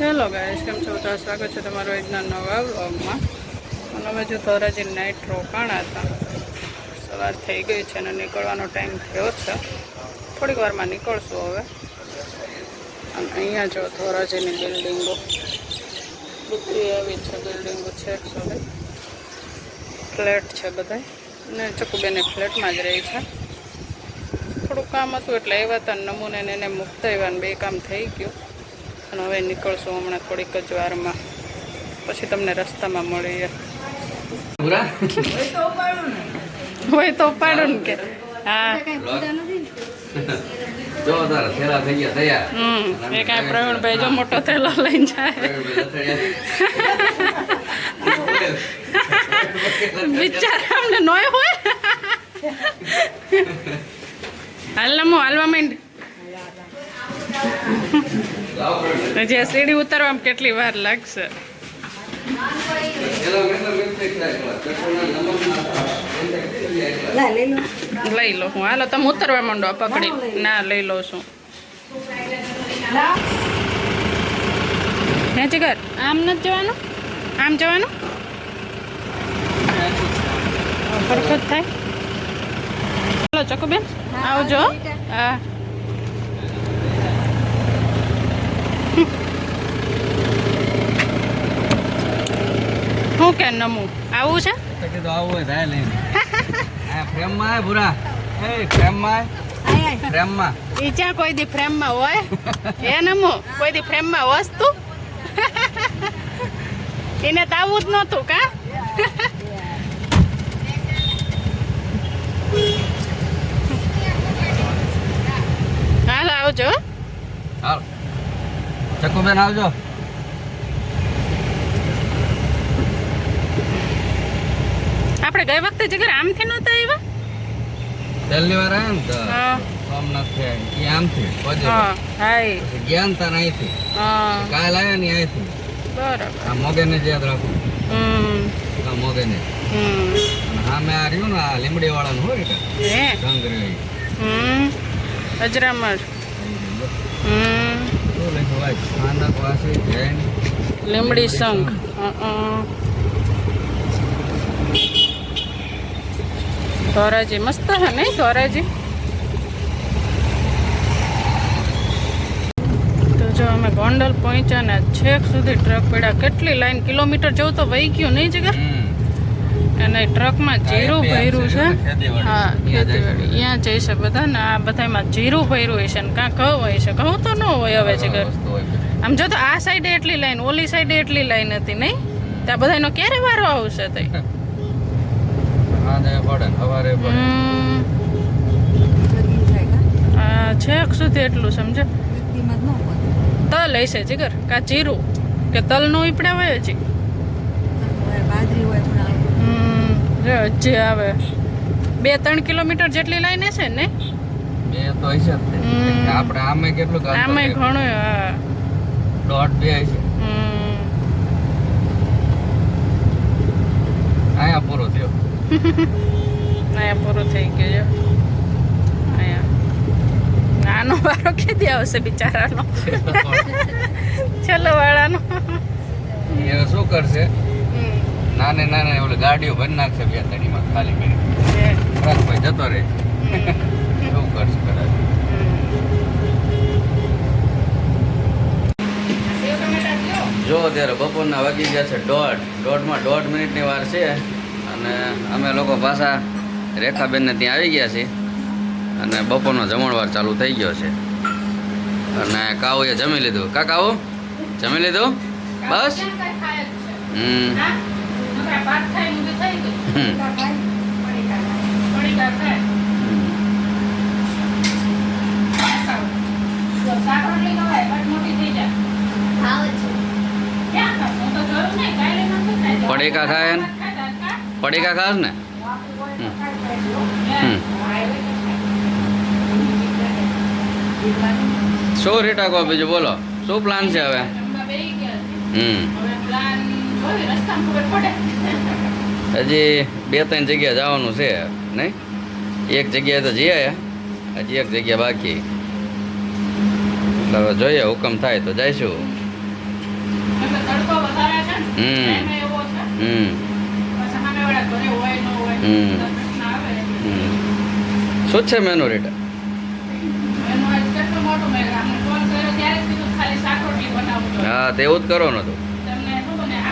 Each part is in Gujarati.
હેલો ગાઈશ કેમ છો? તો સ્વાગત છે તમારો આજના નવા વ્લોગમાં. અને અમે જો ધોરાજી નાઇટ રોકાણ હતા. સવાર થઈ ગઈ છે અને નીકળવાનો ટાઈમ થયો છે. થોડીક વારમાં નીકળશું હવે. અને અહીંયા જો ધોરાજીની બિલ્ડિંગો બધી આવી છે બિલ્ડિંગો છે સુધી ફ્લેટ છે બધા ને ચકુબેને ફ્લેટમાં જ રહી છે. થોડું કામ હતું એટલે આવ્યા હતા નમૂને એને મૂકતા આવ્યા બે કામ થઈ ગયું. અને હવે નીકળશું હમણાં થોડીક જ વારમાં. પછી તમને રસ્તામાં મળીએ. હોય તો પાડો ને કે. હા. હમ. એ કાંઈ પ્રવીણભાઈ જો મોટો થેલો લઈને જાય. બિચારા અમને નોય હોય. હાલ નમો હાલવા માંડ. જે સીડી ઉતારવામાં કેટલી વાર લાગશે? લઈ લો. હું. હાલો તમે ઉતરવા માંડો. પકડી. ના લઈ લો. છું. હે જીગર આમ નથી જવાનું? આમ જવાનું? ફરખત થાય. ચાલો ચકુબેન આવજો. હા. શું કે નમું? આવું છે? કીધું આવું હોય થાય લઈને. ફ્રેમમાં આય ભૂરા? એ ફ્રેમમાં કોઈ દી ફ્રેમમાં હોય એ નમો? કોઈ દી ફ્રેમમાં વસ્તુ એને તાવું જ નહોતું કા? હાલ આવજો હાલ. ચકુબેન આવજો. આપણે ગઈ વખતે જગર આમથી નહોતા આવ્યા? પહેલી વાર આવ્યા ને તો હા. સોમનાથથી એ આમથી પછી હા જ્ઞાન તાર અહીંથી. હા. કાલ આવ્યા ને અહીંથી. બરાબર. આ મોગેને જ યાદ રાખો. આ મોગેને. અને સામે આ રહ્યું ને આ લીમડી વાળાનું હોય કે? રંગ રહ્યો અજરામર. હમ. લીમડી શંખ અ ધોરાજી મસ્ત હે નહીં ધોરાજી તો જો અમે ગોંડલ પહોંચ્યા ને છેક સુધી ટ્રક પડ્યા કેટલી લાઈન કિલોમીટર જવું તો વહી ગયું નહીં જગર હમ અને ટ્રકમાં જીરું ભર્યું છે ખેતીવાડી. હા ત્યાં જાય છે. ખેતીવાડી બધા ને આ બધામાં જીરું ભર્યું હશે ને કાં ઘઉં હોય છે. ઘઉં તો ન હોય હવે છે ઘર આમ જો તો આ સાઈડે એટલી લાઈન ઓલી સાઈડે એટલી લાઈન હતી નહીં? ત્યાં બધાનો ક્યારે વારો આવશે તે છેક સુધી એટલું સમજો તલ હશે જીગર કા જીરું? કે તલ નો ઈપડા હોય હજી હમ, જો હજી આવે. બે ત્રણ કિલોમીટર જેટલી લાઈન હશે ને? બે તો હશે આપણે આમે કેટલું આમે? ઘણું હા. દોઢ બે હશે. અહીંયા પૂરો થયો. અહીંયા પૂરું થઈ ગયું. અહીંયા. નાનો વારો કેદી આવશે બિચારાનો? છેલ્લો વાળાનો. એ શું કરશે? નાને નાને ઓલે ગાડીઓ ભરી નાખશે બે તણીમાં ખાલી કરી. ભાઈ જતો રહે. શું કરશે કદાચ જો અત્યારે બપોરના વાગી ગયા છે દોઢ. દોઢમાં દોઢ મિનિટની વાર છે અને અમે લોકો પાછા રેખાબેનને ત્યાં આવી ગયા છીએ અને બપોરનો જમણવાર ચાલુ થઈ ગયો છે. અને કાવુએ જમી લીધું. કા કાવું જમી લીધું? બસ? હમ. પડીકા ખાય ને? પડીકા ખાસ ને. શું રેટા કહો બીજું? બોલો. શું પ્લાન છે હવે? હમ. હજી બે ત્રણ જગ્યા જવાનું છે, નહીં? એક જગ્યાએ તો જઈએ, હજી એક જગ્યા બાકી. હવે જોઈએ, હુકમ થાય તો જઈશું. હમ. હમ. હમ. શું છે મેનુ રેટ હા, તેવું જ કરવાનું ને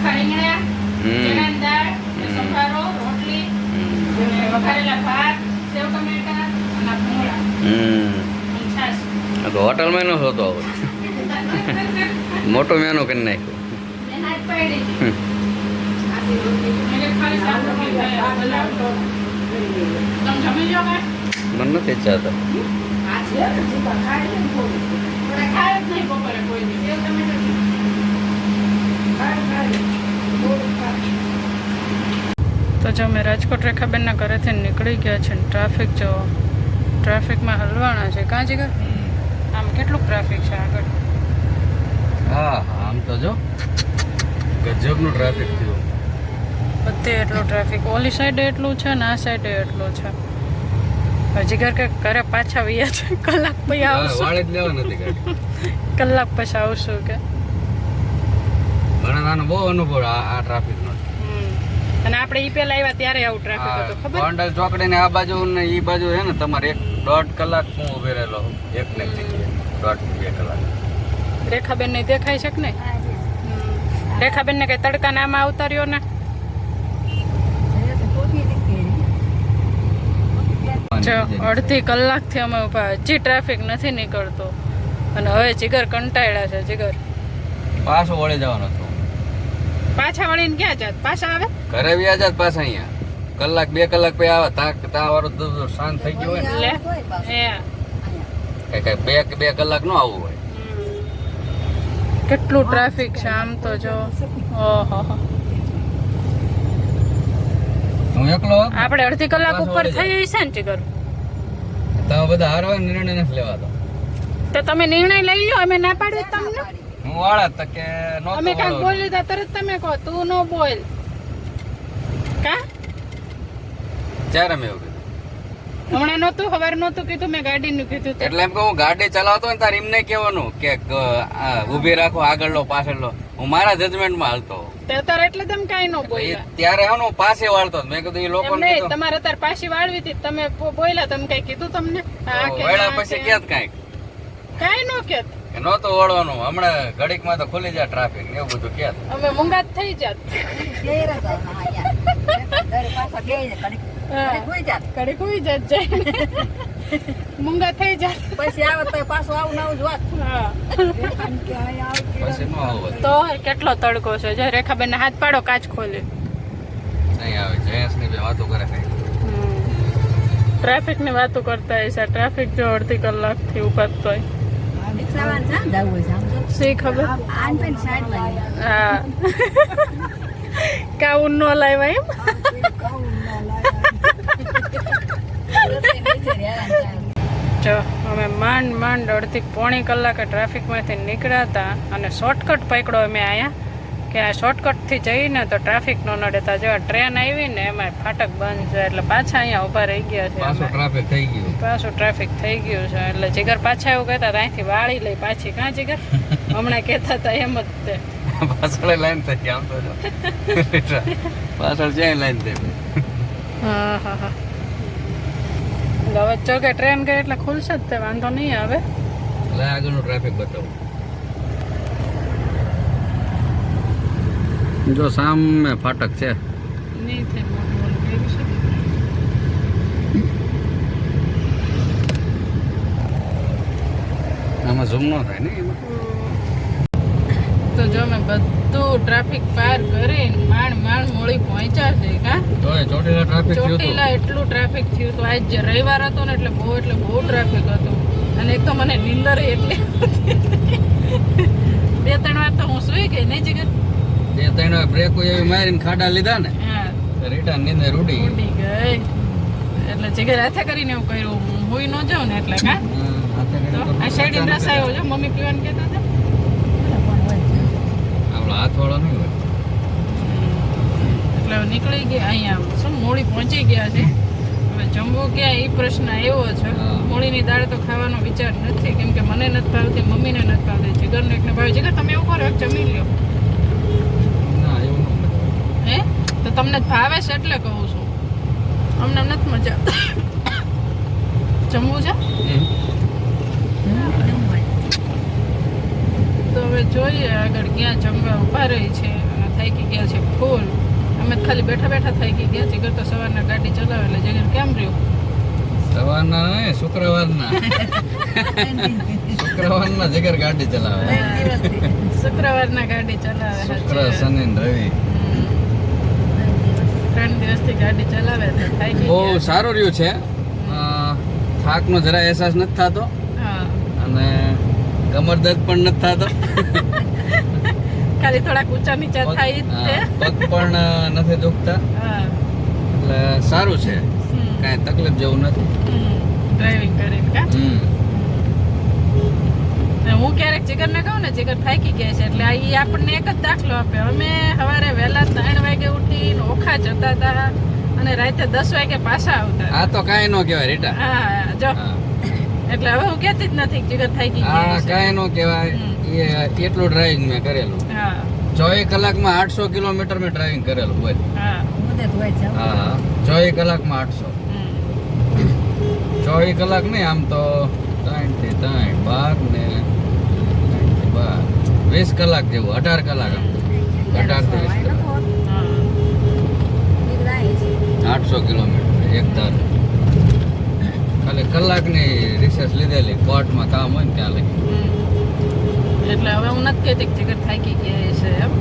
તો તમને શું બને આખા રીંગણા હમ. ચણાની દાળ. સંભારો રોટલી વઘારેલા ભાત સેવ ટમેટા અને ભૂંગળા તો હોટલ મેનુ હતો આવો. મોટો મેનુ કરી નાખ્યો. એના જ પાડી હમ. તો જો અમે રાજકોટ રેખાબેનના ઘરેથી નીકળી ગયા છે ને ટ્રાફિક જો ટ્રાફિકમાં હલવાના છે. કાં જીગર? આમ કેટલું ટ્રાફિક છે આગળ? હા હા આમ તો જો ગજબનું ટ્રાફિક થયું. બધે એટલું ટ્રાફિક. ઓલી સાઈડે એટલું છે ને આ સાઈડે એટલું છે. હજી ઘર કે ઘરે પાછા વૈયા છે. કલાક પછી આવશું. કલાક પછી આવશું કે? આનો બહુ અનુભવ આ ટ્રાફિકનો અને આપણે ઈ પેલા આવ્યા ત્યારે આવું ટ્રાફિક હતું ખબર? ગોંડલ ચોકડી ને આ બાજુ ને ઈ બાજુ છે ને તમારે એક દોઢ કલાક હું ઉભે રહેલો એક ને દોઢ બે કલાક. રેખાબેન ને દેખાય છે હમ. રેખાબેન ને કઈ તડકા નામાં આવતાર્યો ને? અડધી કલાકથી અમે ઊભા હજી ટ્રાફિક નથી નીકળતો. અને હવે જીગર કંટાળ્યા છે જીગર. પાછો વળી જવાનો હતો પાછા વળીને ક્યાં જાત? પાછા આવે? ઘરે વ્યા જાત પાછા અહીંયા. કલાક બે કલાક પછી આવે. તા તા વાળો શાંત થઈ ગયો હોય ને. કઈ કઈ બે બે કલાક નો આવવું હોય. કેટલું ટ્રાફિક છે આમ તો જો. ઓહો. હું એકલો આપણે અડધી કલાક ઉપર થઈ છે ને જીગર તમે બધા હારવા નિર્ણય નથી લેવાતો. તો તમે નિર્ણય લઈ લો અમે ના પાડીએ તમને? હું વાળા તો કે નો અમે કાંઈક બોલી દીધા તરત તમે કહો તું નો બોલ. કા? ચાર અમે એવું હમણાં નહોતું સવારે નહોતું કીધું મેં ગાડી નું કીધું એટલે એમ કહું ગાડી ચલાવતો ને તારે એમને કહેવાનું કે ક- રાખો આગળ લો પાછળ લો હું મારા જજમેન્ટમાં હાલતો હોઉં. અત્યારે એટલે તમે કઈ ન બોલ્યા. ત્યારે હે હું પાસે વાળતો મેં કીધું એ લોકો ને તમારે અત્યારે પાછી વાળવી હતી તમે બોલ્યા તમે કઈ કીધું તમને? હા કે પછી કે? કેત કાંઈક. કાંઈ ન કેત કે નહોતું વળવાનું હમણાં ઘડીકમાં તો ખુલી જાય ટ્રાફિક ને એવું બધું કેત અમે મૂંગા થઈ જાત. હા, ઘડીક હુઈ જાત જાય મૂંગા થઈ જાત. પછી આવે તો પાછો આવું નવું જ વાત. હા. પછી નો આવું. તો કેટલો તડકો છે? જે રેખાબેન હાથ પાડો કાચ ખોલે. નહીં આવે. જયેશની બે વાતો કરે કઈ. ટ્રાફિકની વાતો કરતા હશે ટ્રાફિક જો અડધી કલાકથી જવું હોય. શી ખબર. હા કાઉન નો લાવ્યા એમ. જો, અમે માંડ માંડ અડધી પોણી કલાકે ટ્રાફિકમાંથી નીકળ્યા હતા અને શોર્ટકટ પકડો અમે અહીંયા કે આ શોર્ટકટથી જઈને તો ટ્રાફિક નો નડે. તા જો ટ્રેન આવી ને એમાં ફાટક બંધ છે એટલે પાછા અહીંયા ઊભા રહી ગયા છે પાછું ટ્રાફિક થઈ ગયું. પાછું ટ્રાફિક થઈ ગયું છે એટલે જીગર પાછા એવું કહેતા ત્યાંથી વાળી લઈ પાછી. કાં જીગર? હમણાં કહેતા હતા એમ જ તે. પાછળ લાઈન થઈ ગયા આમ તો પાછળ જ્યાં લાઈન થઈ હા હા હા. હવે જો કે ટ્રેન ગઈ એટલે ખુલશે જ તે વાંધો નહીં આવે. એટલે આગળનું ટ્રાફિક બતાવું. જો સામે ફાટક છે. આમાં ઝૂમ ન થાય ને તો જો મેં બધું ટ્રાફિક પાર કરીને માંડ માંડ મોડી પહોંચ્યા છે કા? ચોટીલા ટ્રાફિક ચોટીલા એટલું ટ્રાફિક થયું તો આજ જે રવિવાર હતો ને એટલે બહુ એટલે બહુ ટ્રાફિક હતું. અને એક તો મને નીંદર એટલી બે ત્રણ વાર તો હું સુઈ ગઈ નહીં જીગર બે ત્રણ બ્રેકો એવી મારીને ખાડા લીધા ને રિટર્ન નીંદર ઉડી ગઈ. એટલે જીગર હાથે કરીને એવું કર્યું. હું હોઈ ન જાઉં ને એટલે કા? આ રસ આવ્યો છે મમ્મી પીવાનું કહેતા હતા. આપણો હાથ વાળો નહીં હોય. એટલે નીકળી ગયા અહીંયા શું મોડી પહોંચી ગયા છે? હવે જમવું ક્યાં? એ પ્રશ્ન એવો છે. હા. દાળ તો ખાવાનો વિચાર નથી. કેમ કે મને નથી ભાવતી મમ્મીને નથી ભાવતી. જીગરને એકને ભાવે. જીગર તમે એવું કરો એક જમી લ્યો ના એવું હે તો તમને ભાવે છે એટલે કહું છું. અમને નથી મજા. જમવું છે? તો હવે જોઈએ આગળ ક્યાં જમવા ઊભા રહી છે અને થાકી ગયા છે ફૂલ. અમે ખાલી બેઠા બેઠા થાકી ગયા છે તો સવારના ગાડી ચલાવે એટલે જગ્યા કેમ રહ્યું? સવારના નહીં શુક્રવારના. શુક્રવારના જગર ગાડી ચલાવે. શુક્રવારના ગાડી ચલાવે શુક્ર શનિ રવિ. ત્રણ દિવસથી ગાડી ચલાવે તો થાકી બહુ સારું રહ્યું છે. થાકનો જરા અહેસાસ નથી થતો. અને કમર દર્દ પણ નથી થતો. ખાલી થોડાક ઊંચા નીચા થાય પગ પણ નથી દુખતા. એટલે સારું છે. કાંઈ તકલીફ જેવું નથી. ડ્રાઇવિંગ કરીને કા? હું ક્યારેક જીગરને કહું ને જીગર થાકી ગયા છે એટલે એ આપણને એક જ દાખલો આપે. અમે સવારે વહેલા ત્રણ વાગે ઉઠીને ઓખા જતા હતા અને રાતે દસ વાગે પાછા આવતા આ તો કાંઈ ન કહેવાય રીટા. હા જો. હા. એટલે હવે હું કહેતી જ નથી કે જીગર થાકી ગયા છે. કાંઈ નો કહેવાય. એ એટલું ડ્રાઇવિંગ મેં કરેલું. હા. ચોવીસ કલાકમાં આઠસો કિલોમીટર મેં ડ્રાઇવિંગ કરેલું બોલ. હા. હા હા. ચોવીસ કલાકમાં આઠસો. હમ. ચોવીસ કલાક નહીં આમ તો ત્રણથી ત્રણ બાર ને વીસ કલાક જેવું અઢાર કલાક અઢારથી વીસ કલાક. આઠસો કિલોમીટર એક ધાર. ખાલી કલાકની રિસર્ચ લીધેલી કોર્ટમાં કામ હોય ને ત્યાં લગી. એટલે હવે હું નથી કહેતી જગત જીગર થાકી ગયા છે એમ.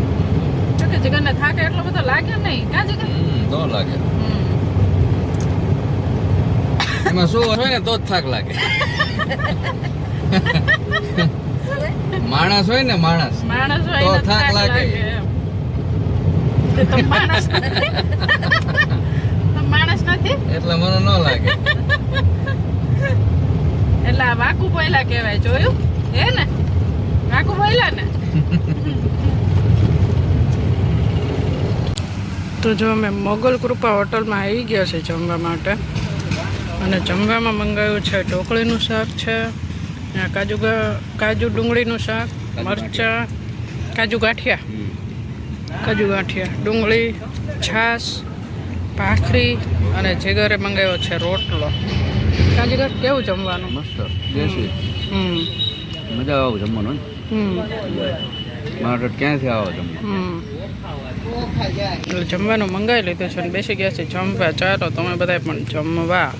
કે જીગરને થાકે એટલો બધો લાગે નહીં. ક્યાં જગત? તો લાગે. હમ. એમાં શું હોય ને તો જ થાક લાગે. માણસ હોય ને માણસ માણસ હોય તો થાક લાગે. માણસ માણસ નથી? એટલે મને ન લાગે. એટલે આ વાકુ પહેલા કહેવાય જોયું? હે ને? વાકુ પહેલા ને? તો જો અમે મોગલ કૃપા હોટલમાં આવી ગયા છે જમવા માટે. અને જમવામાં મંગાવ્યું છે ઢોકળીનું શાક છે. કાજુ કાજુ ડુંગળીનું શાક મરચાં કાજુ ગાંઠિયા. કાજુ ગાંઠિયા ડુંગળી છાશ ભાખરી અને જીગરે મંગાવ્યો છે રોટલો. કાજુગર કેવું જમવાનું? મસ્ત દેશી. હમ. મજા આવે જમવાનું હમ. મારા ક્યાંથી આવો જમવાનું જમવાનું મંગાવી લીધું છે ને બેસી ગયા છે જમવા. ચાલો તમે બધા પણ જમવા.